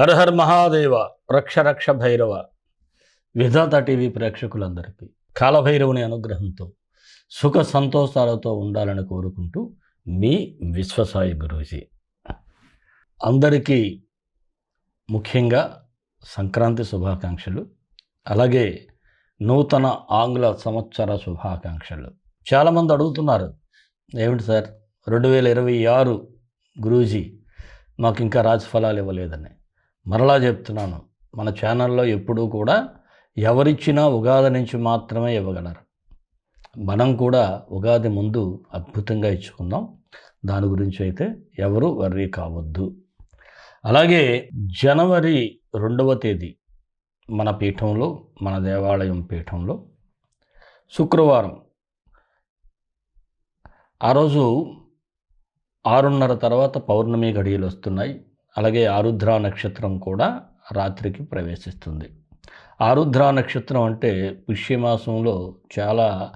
హరహర్ మహాదేవ రక్ష రక్ష భైరవ. విధాత టీవీ ప్రేక్షకులందరికీ కాలభైరవుని అనుగ్రహంతో సుఖ సంతోషాలతో ఉండాలని కోరుకుంటూ మీ విశ్వసాయి గురూజీ. అందరికీ ముఖ్యంగా సంక్రాంతి శుభాకాంక్షలు అలాగే నూతన ఆంగ్ల సంవత్సర శుభాకాంక్షలు. చాలామంది అడుగుతున్నారు ఏమిటి సార్ రెండు వేల ఇరవై ఆరు గురూజీ మాకు ఇంకా రాజఫలాలు ఇవ్వలేదని? మరలా చెప్తున్నాను మన ఛానల్లో ఎప్పుడూ కూడా ఎవరిచ్చినా ఉగాది నుంచి మాత్రమే ఇవ్వగలరు. మనం కూడా ఉగాది ముందు అద్భుతంగా ఇచ్చుకుందాం. దాని గురించి అయితే ఎవరు వర్రీ కావద్దు. అలాగే జనవరి రెండవ తేదీ మన పీఠంలో మన దేవాలయం పీఠంలో శుక్రవారం. ఆ రోజు ఆరున్నర తర్వాత పౌర్ణమి గడియలు వస్తున్నాయి. అలాగే ఆరుద్ర నక్షత్రం కూడా రాత్రికి ప్రవేశిస్తుంది. ఆరుద్ర నక్షత్రం అంటే పుష్యమాసంలో చాలా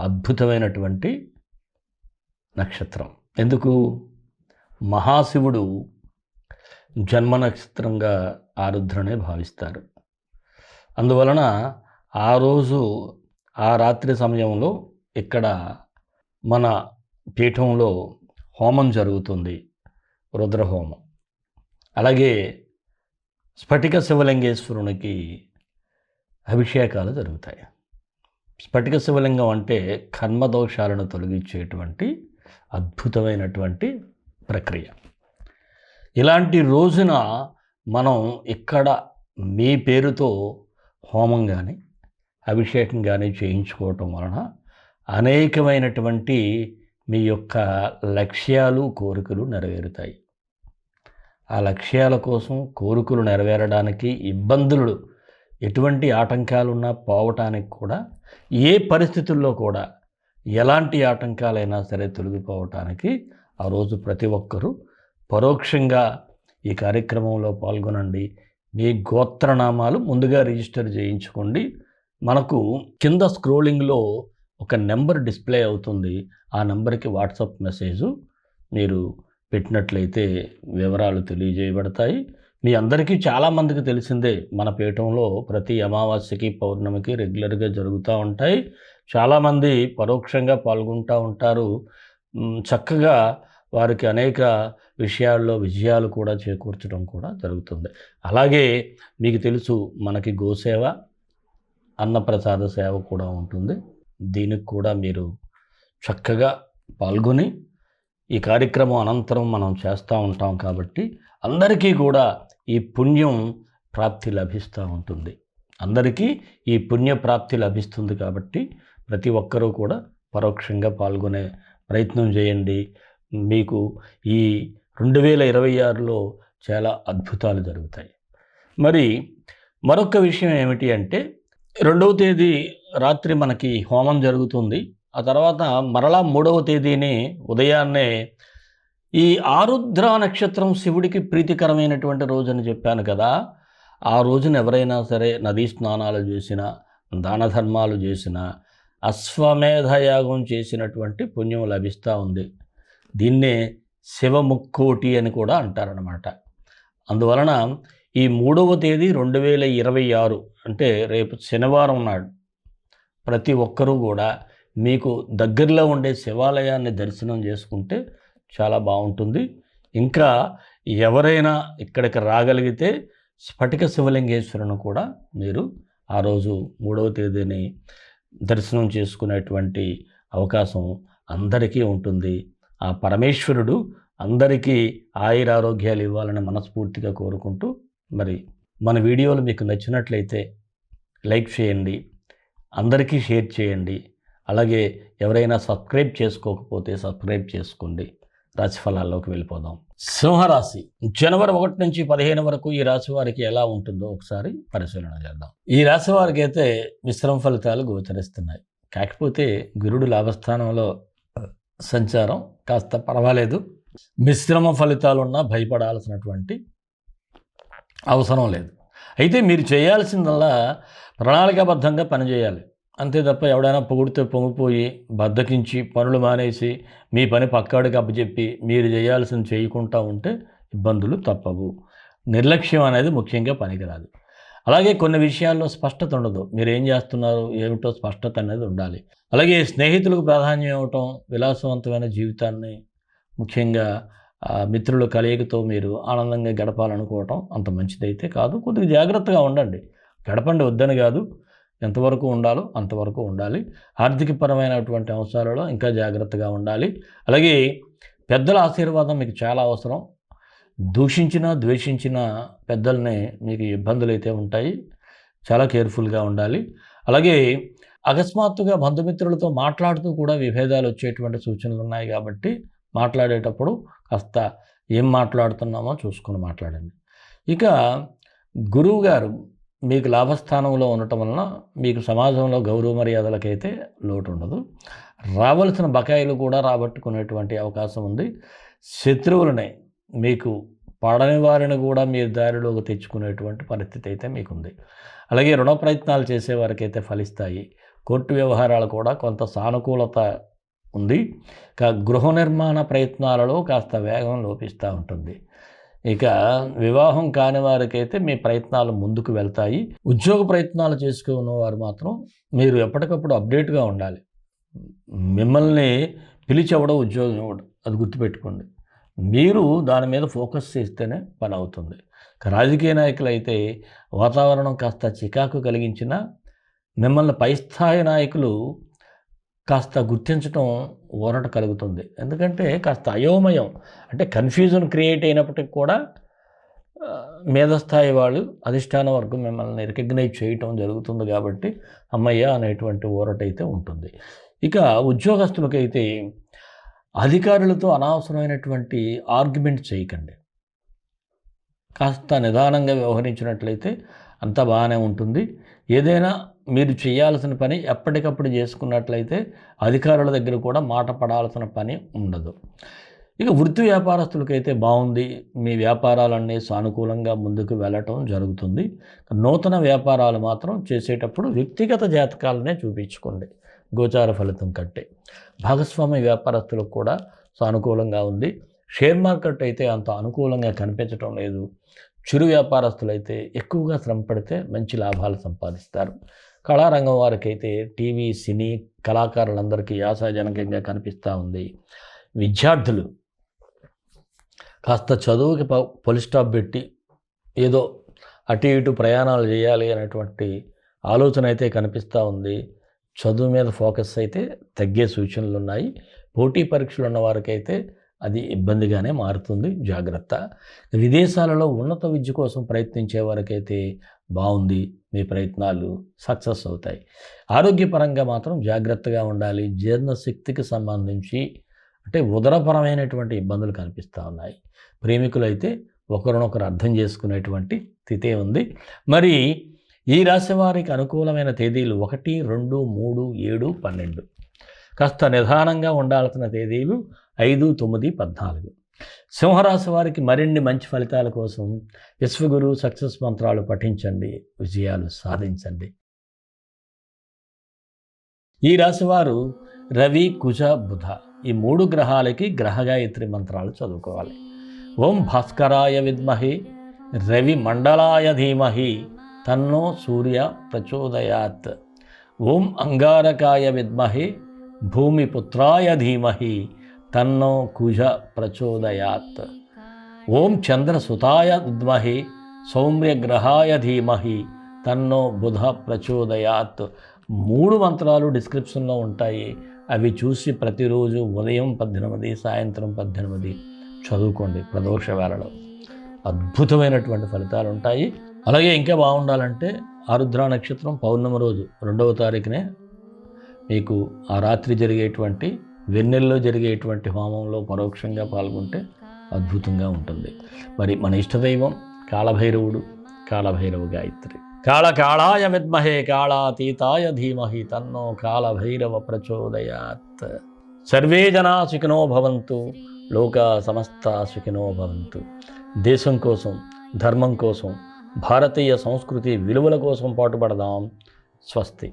అద్భుతమైనటువంటి నక్షత్రం. ఎందుకు? మహాశివుడు జన్మ నక్షత్రంగా ఆరుద్రనే భావిస్తారు. అందువలన ఆ రోజు ఆ రాత్రి సమయంలో ఇక్కడ మన పీఠంలో హోమం జరుగుతుంది రుద్రహోమం. అలాగే స్ఫటిక శివలింగేశ్వరునికి అభిషేకాలు జరుగుతాయి. స్ఫటిక శివలింగం అంటే కర్మదోషాలను తొలగించేటువంటి అద్భుతమైనటువంటి ప్రక్రియ. ఇలాంటి రోజున మనం ఇక్కడ మీ పేరుతో హోమం కానీ అభిషేకం కానీ చేయించుకోవటం వలన అనేకమైనటువంటి మీ యొక్క లక్ష్యాలు కోరికలు నెరవేరుతాయి. ఆ లక్ష్యాల కోసం కోరికలు నెరవేరడానికి ఇబ్బందులు ఎటువంటి ఆటంకాలున్నా పోవటానికి కూడా ఏ పరిస్థితుల్లో కూడా ఎలాంటి ఆటంకాలైనా సరే తొలగిపోవటానికి ఆ రోజు ప్రతి ఒక్కరూ పరోక్షంగా ఈ కార్యక్రమంలో పాల్గొనండి. మీ గోత్రనామాలు ముందుగా రిజిస్టర్ చేయించుకోండి. మనకు కింద స్క్రోలింగ్లో ఒక నెంబర్ డిస్ప్లే అవుతుంది. ఆ నెంబర్కి వాట్సాప్ మెసేజ్ మీరు పెట్టినట్లయితే వివరాలు తెలియజేయబడతాయి. మీ అందరికీ చాలామందికి తెలిసిందే మన పీఠంలో ప్రతి అమావాస్యకి పౌర్ణమికి రెగ్యులర్గా జరుగుతూ ఉంటాయి. చాలామంది పరోక్షంగా పాల్గొంటూ ఉంటారు. చక్కగా వారికి అనేక విషయాల్లో విజయాలు కూడా చేకూర్చడం కూడా జరుగుతుంది. అలాగే మీకు తెలుసు మనకి గోసేవ అన్నప్రసాద సేవ కూడా ఉంటుంది. దీనికి కూడా మీరు చక్కగా పాల్గొని ఈ కార్యక్రమం అనంతరం మనం చేస్తూ ఉంటాం కాబట్టి అందరికీ కూడా ఈ పుణ్యం ప్రాప్తి లభిస్తూ ఉంటుంది. అందరికీ ఈ పుణ్య ప్రాప్తి లభిస్తుంది కాబట్టి ప్రతి ఒక్కరూ కూడా పరోక్షంగా పాల్గొనే ప్రయత్నం చేయండి. మీకు ఈ రెండు వేల ఇరవై ఆరులో చాలా అద్భుతాలు జరుగుతాయి. మరి మరొక విషయం ఏమిటి అంటే రెండవ తేదీ రాత్రి మనకి హోమం జరుగుతుంది. ఆ తర్వాత మరలా మూడవ తేదీని ఉదయాన్నే ఈ ఆరుద్ర నక్షత్రం శివుడికి ప్రీతికరమైనటువంటి రోజు అని చెప్పాను కదా. ఆ రోజున ఎవరైనా సరే నదీ స్నానాలు చేసినా దాన ధర్మాలు చేసినా అశ్వమేధయాగం చేసినటువంటి పుణ్యం లభిస్తూ ఉంది. దీన్నే శివముక్కోటి అని కూడా అంటారనమాట అందువలన ఈ మూడవ తేదీ రెండు వేల ఇరవై ఆరు అంటే రేపు శనివారం నాడు ప్రతి ఒక్కరూ కూడా మీకు దగ్గరలో ఉండే శివాలయాన్ని దర్శనం చేసుకుంటే చాలా బాగుంటుంది. ఇంకా ఎవరైనా ఇక్కడికి రాగలిగితే స్ఫటిక శివలింగేశ్వరుని కూడా మీరు ఆ రోజు మూడవ తేదీని దర్శనం చేసుకునేటువంటి అవకాశం అందరికీ ఉంటుంది. ఆ పరమేశ్వరుడు అందరికీ ఆయురారోగ్యాలు ఇవ్వాలని మనస్ఫూర్తిగా కోరుకుంటూ మరి మన వీడియోలు మీకు నచ్చినట్లయితే లైక్ చేయండి అందరికీ షేర్ చేయండి. అలాగే ఎవరైనా సబ్స్క్రైబ్ చేసుకోకపోతే సబ్స్క్రైబ్ చేసుకోండి. రాశిఫలాల్లోకి వెళ్ళిపోదాం. సింహరాశి. జనవరి ఒకటి నుంచి పదిహేను వరకు ఈ రాశి వారికి ఎలా ఉంటుందో ఒకసారి పరిశీలన చేద్దాం. ఈ రాశి వారికి అయితే మిశ్రమ ఫలితాలు గోచరిస్తున్నాయి. కాకపోతే గురుడు లాభస్థానంలో సంచారం కాస్త పర్వాలేదు. మిశ్రమ ఫలితాలున్నా భయపడాల్సినటువంటి అవసరం లేదు. అయితే మీరు చేయాల్సిందల్లా ప్రణాళికాబద్ధంగా పనిచేయాలి. అంతే తప్ప ఎవడైనా పొగిడితే పొంగిపోయి బద్దకించి పనులు మానేసి మీ పని పక్కాడికి అప్పచెప్పి మీరు చేయాల్సింది చేయకుండా ఉంటే ఇబ్బందులు తప్పవు. నిర్లక్ష్యం అనేది ముఖ్యంగా పనికిరాదు. అలాగే కొన్ని విషయాల్లో స్పష్టత ఉండదు. మీరు ఏం చేస్తున్నారు? ఏమిటో స్పష్టత అనేది ఉండాలి. అలాగే స్నేహితులకు ప్రాధాన్యం ఇవ్వటం విలాసవంతమైన జీవితాన్ని ముఖ్యంగా ఆ, మిత్రుల కలయికతో మీరు ఆనందంగా గడపాలనుకోవటం అంత మంచిదైతే కాదు. కొద్దిగా జాగ్రత్తగా ఉండండి. గడపండి వద్దని కాదు. ఎంతవరకు ఉండాలో అంతవరకు ఉండాలి. ఆర్థికపరమైనటువంటి అంశాలలో ఇంకా జాగ్రత్తగా ఉండాలి. అలాగే పెద్దల ఆశీర్వాదం మీకు చాలా అవసరం. దూషించిన ద్వేషించిన పెద్దల్ని మీకు ఇబ్బందులు అయితే ఉంటాయి. చాలా కేర్ఫుల్గా ఉండాలి. అలాగే అకస్మాత్తుగా బంధుమిత్రులతో మాట్లాడుతూ కూడా విభేదాలు వచ్చేటువంటి సూచనలు ఉన్నాయి కాబట్టి మాట్లాడేటప్పుడు కాస్త ఏం మాట్లాడుతున్నామో చూసుకొని మాట్లాడండి. ఇక గురువు గారు మీకు లాభస్థానంలో ఉండటం వలన మీకు సమాజంలో గౌరవ మర్యాదలకైతే లోటు ఉండదు రావలసిన బకాయిలు కూడా రాబట్టుకునేటువంటి అవకాశం ఉంది. శత్రువులని మీకు పడని వారిని కూడా మీరు దారిలోకి తెచ్చుకునేటువంటి పరిస్థితి అయితే మీకుంది. అలాగే రుణ ప్రయత్నాలు చేసేవారికైతే ఫలిస్తాయి. కోర్టు వ్యవహారాలు కూడా కొంత సానుకూలత ఉంది. కా గృహ నిర్మాణ ప్రయత్నాలలో కాస్త వేగం లోపిస్తూ ఉంటుంది. ఇక వివాహం కాని వారికైతే మీ ప్రయత్నాలు ముందుకు వెళ్తాయి. ఉద్యోగ ప్రయత్నాలు చేసుకున్న వారు మాత్రం మీరు ఎప్పటికప్పుడు అప్డేట్గా ఉండాలి. మిమ్మల్ని పిలిచెవడం ఉద్యోగం ఇవ్వడం అది గుర్తుపెట్టుకోండి. మీరు దాని మీద ఫోకస్ చేస్తేనే పని అవుతుంది. రాజకీయ నాయకులు అయితే వాతావరణం కాస్త చికాకు కలిగించిన మిమ్మల్ని పై స్థాయి నాయకులు కాస్త గుర్తించడం ఊరట కలుగుతుంది. ఎందుకంటే కాస్త అయోమయం అంటే కన్ఫ్యూజన్ క్రియేట్ అయినప్పటికీ కూడా మేధస్థాయి వాళ్ళు అధిష్టాన వర్గం మిమ్మల్ని రికగ్నైజ్ చేయటం జరుగుతుంది కాబట్టి అమ్మయ్య అనేటువంటి ఊరట అయితే ఉంటుంది. ఇక ఉద్యోగస్తులకైతే అధికారులతో అనవసరమైనటువంటి ఆర్గ్యుమెంట్ చేయకండి. కాస్త నిదానంగా వ్యవహరించినట్లయితే అంతా బాగానే ఉంటుంది. ఏదైనా మీరు చేయాల్సిన పని ఎప్పటికప్పుడు చేసుకున్నట్లయితే అధికారుల దగ్గర కూడా మాట పడాల్సిన పని ఉండదు. ఇక వృత్తి వ్యాపారస్తులకైతే బాగుంది. మీ వ్యాపారాలన్నీ సానుకూలంగా ముందుకు వెళ్ళటం జరుగుతుంది. నూతన వ్యాపారాలు మాత్రం చేసేటప్పుడు వ్యక్తిగత జాతకాలనే చూపించుకోండి. గోచార ఫలితం కట్టే. భాగస్వామ్య వ్యాపారస్తులకు కూడా సానుకూలంగా ఉంది. షేర్ మార్కెట్ అయితే అంత అనుకూలంగా కనిపించడం లేదు. చిరు వ్యాపారస్తులైతే ఎక్కువగా శ్రమ పడితే మంచి లాభాలు సంపాదిస్తారు. కళారంగం వారికైతే టీవీ సినీ కళాకారులందరికీ ఆశాజనకంగా కనిపిస్తూ ఉంది. విద్యార్థులు కాస్త చదువుకి ప పొలి స్టాప్ పెట్టి ఏదో అటు ఇటు ప్రయాణాలు చేయాలి అనేటువంటి ఆలోచన అయితే కనిపిస్తూ ఉంది. చదువు మీద ఫోకస్ అయితే తగ్గే సూచనలు ఉన్నాయి. పోటీ పరీక్షలు ఉన్న వారికైతే అది ఇబ్బందిగానే మారుతుంది. జాగ్రత్త. విదేశాలలో ఉన్నత విద్య కోసం ప్రయత్నించే వరకైతే బాగుంది. మీ ప్రయత్నాలు సక్సెస్ అవుతాయి. ఆరోగ్యపరంగా మాత్రం జాగ్రత్తగా ఉండాలి. జీర్ణశక్తికి సంబంధించి అంటే ఉదరపరమైనటువంటి ఇబ్బందులు కనిపిస్తూ ఉన్నాయి. ప్రేమికులైతే ఒకరినొకరు అర్థం చేసుకునేటువంటి స్థితే ఉంది. మరి ఈ రాశి వారికి అనుకూలమైన తేదీలు ఒకటి రెండు మూడు ఏడు పన్నెండు. కాస్త నిదానంగా ఉండాల్సిన తేదీలు ఐదు తొమ్మిది పద్నాలుగు. సింహరాశి వారికి మరిన్ని మంచి ఫలితాల కోసం విశ్వగురు సక్సెస్ మంత్రాలు పఠించండి విజయాలు సాధించండి. ఈ రాశివారు రవి కుజ బుధ. ఈ మూడు గ్రహాలకి గ్రహగాయత్రి మంత్రాలు చదువుకోవాలి. ఓం భాస్కరాయ విద్మహి రవి మండలాయ ధీమహి తన్నో సూర్య ప్రచోదయాత్. ఓం అంగారకాయ విద్మహి భూమిపుత్రాయ ధీమహి తన్నో కుజ ప్రచోదయాత్. ఓం చంద్రసుతాయ విద్మహి సౌమ్యగ్రహాయ ధీమహి తన్నో బుధ ప్రచోదయాత్. మూడు మంత్రాలు డిస్క్రిప్షన్లో ఉంటాయి. అవి చూసి ప్రతిరోజు ఉదయం పద్దెనిమిది సాయంత్రం పద్దెనిమిది చదువుకోండి ప్రదోష వేళలో. అద్భుతమైనటువంటి ఫలితాలు ఉంటాయి. అలాగే ఇంకా బాగుండాలంటే ఆరుద్ర నక్షత్రం పౌర్ణమి రోజు రెండవ తారీఖునే మీకు ఆ రాత్రి జరిగేటువంటి వెన్నెల్లో జరిగేటువంటి హోమంలో పరోక్షంగా పాల్గొంటే అద్భుతంగా ఉంటుంది. మరి మన ఇష్టదైవం కాళభైరవుడు కాళభైరవ గాయత్రి. కాళ కాళాయ విద్మహే కాళాతీతాయ ధీమహి తన్నో కాళభైరవ ప్రచోదయాత్. సర్వే జనా సుఖినో భవంతు లోక సమస్త సుఖినో భవంతు. దేశం కోసం ధర్మం కోసం భారతీయ సంస్కృతి విలువల కోసం పాటుపడదాం. స్వస్తి.